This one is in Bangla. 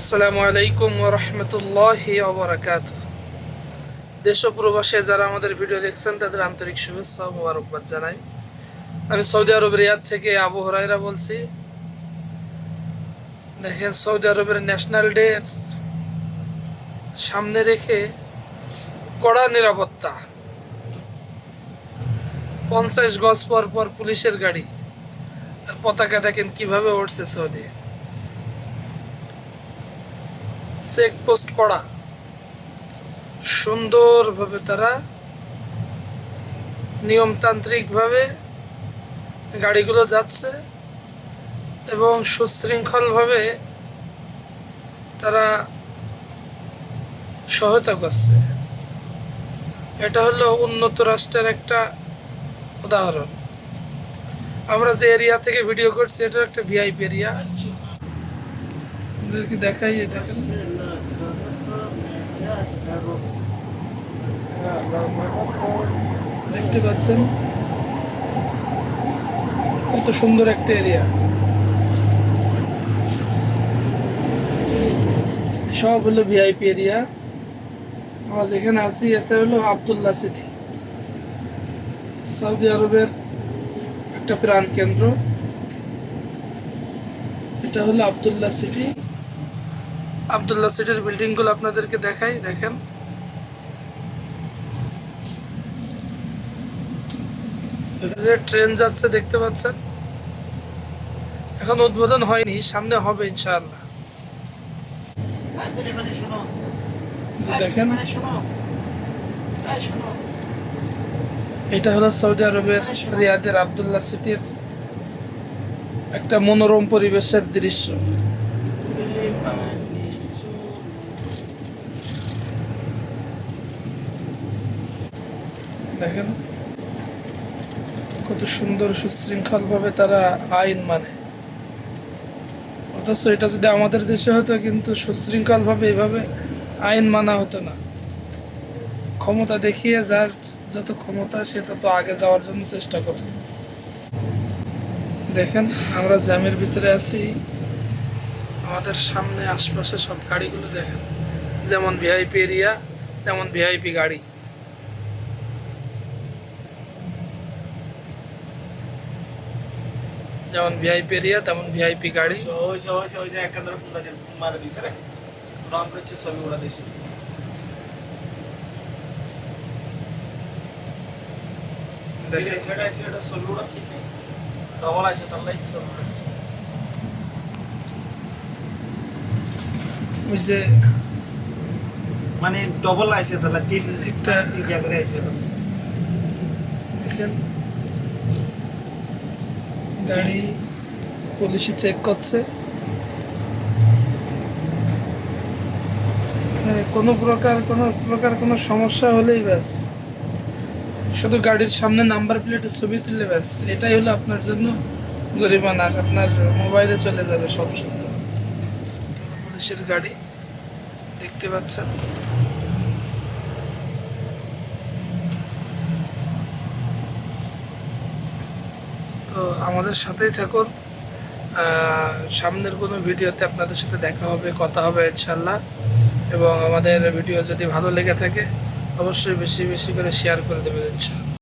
আসসালামু আলাইকুম রহমতুল্লাহ ওবরাকাত দেশ প্রবাসে যারা আমাদের ভিডিও দেখছেন, তাদের আন্তরিক শুভেচ্ছা ও মোবারকবাদ জানাই। আমি সৌদি আরব রিয়াদ থেকে আবু হরাইরা বলছি। দেখেন, সৌদি আরবের ন্যাশনাল ডে সামনে রেখে কড়া নিরাপত্তা। পঞ্চাশ গজ পর পর পুলিশের গাড়ি। আর পতাকা দেখেন কীভাবে উঠছে সৌদি। চেকপোস্ট করা। সুন্দরভাবে তারা নিয়মতান্ত্রিকভাবে গাড়িগুলো যাচ্ছে এবং সুশৃঙ্খলভাবে তারা সহায়তা করছে। এটা হলো উন্নত রাষ্ট্রের একটা উদাহরণ। আমরা যে এরিয়া থেকে ভিডিও করছি এটা একটা ভিআইপি এরিয়া। আপনাদেরকে দেখাই দেখেন দেখতে পাচ্ছেন? কত সুন্দর একটা এরিয়া সব হলো ভিআইপি এরিয়া আমরা যেখানে আছি এতে হলো আবদুল্লাহ সিটি সৌদি আরবের একটা প্রাণ কেন্দ্র এটা হলো আবদুল্লাহ সিটি আবদুল্লাহ সিটির বিল্ডিংগুলো আপনাদেরকে দেখাই, দেখেন। ট্রেন যাচ্ছে, দেখতে পাচ্ছেন? এখন উদ্বোধন হয়নি, সামনে হবে ইনশাআল্লাহ। দেখেন। এটা হলো সৌদি আরবের রিয়াদের আবদুল্লাহ সিটির একটা মনোরম পরিবেশের দৃশ্য। দেখেন। কত সুন্দর সুশৃঙ্খলভাবে তারা আইন মানে। অথচ এটা যদি আমাদের দেশে হতো, কিন্তু সুশৃঙ্খলভাবে এভাবে আইন মানা হতো না। ক্ষমতা দেখিয়ে যার যত ক্ষমতা, সে তত আগে যাওয়ার জন্য চেষ্টা করত। দেখেন, আমরা জ্যামের ভিতরে আছি। আমাদের সামনে আশপাশে সব গাড়িগুলো দেখেন। যেমন ভিআইপি এরিয়া তেমন ভিআইপি গাড়ি। যেমন ভিআইপি এরিয়া তেমন ভিআইপি গাড়ি। একান্তরে ফুল দিয়ে ফুল মারা দিয়েছে রে। রং করছে ছবি ওরা দিয়েছে। ছবি ওরা ডবল আছে তার লাগে ছবি ওরা দিয়েছে। ওই যে মানে ডবল আছে তাহলে তিন একটা- জায়গা করে আছে। দেখেন। গাড়ি পুলিশে চেক করছে। কোনো প্রকার কোনো প্রকার কোনো সমস্যা হলেই ব্যাস। শুধু গাড়ির সামনে নাম্বার প্লেটের ছবি তুললে ব্যাস। এটাই হলো আপনার জন্য জরিমানা, আর আপনার মোবাইলে চলে যাবে সব সত্য। পুলিশের গাড়ি দেখতে পাচ্ছেন। আমাদের সাথেই থাকুন। সামনের কোনো ভিডিওতে আপনাদের সাথে দেখা হবে, কথা হবে ইনশাল্লাহ এবং আমাদের ভিডিও যদি ভালো লেগে থাকে, অবশ্যই বেশি বেশি করে শেয়ার করে দেবেন ইনশাল্লাহ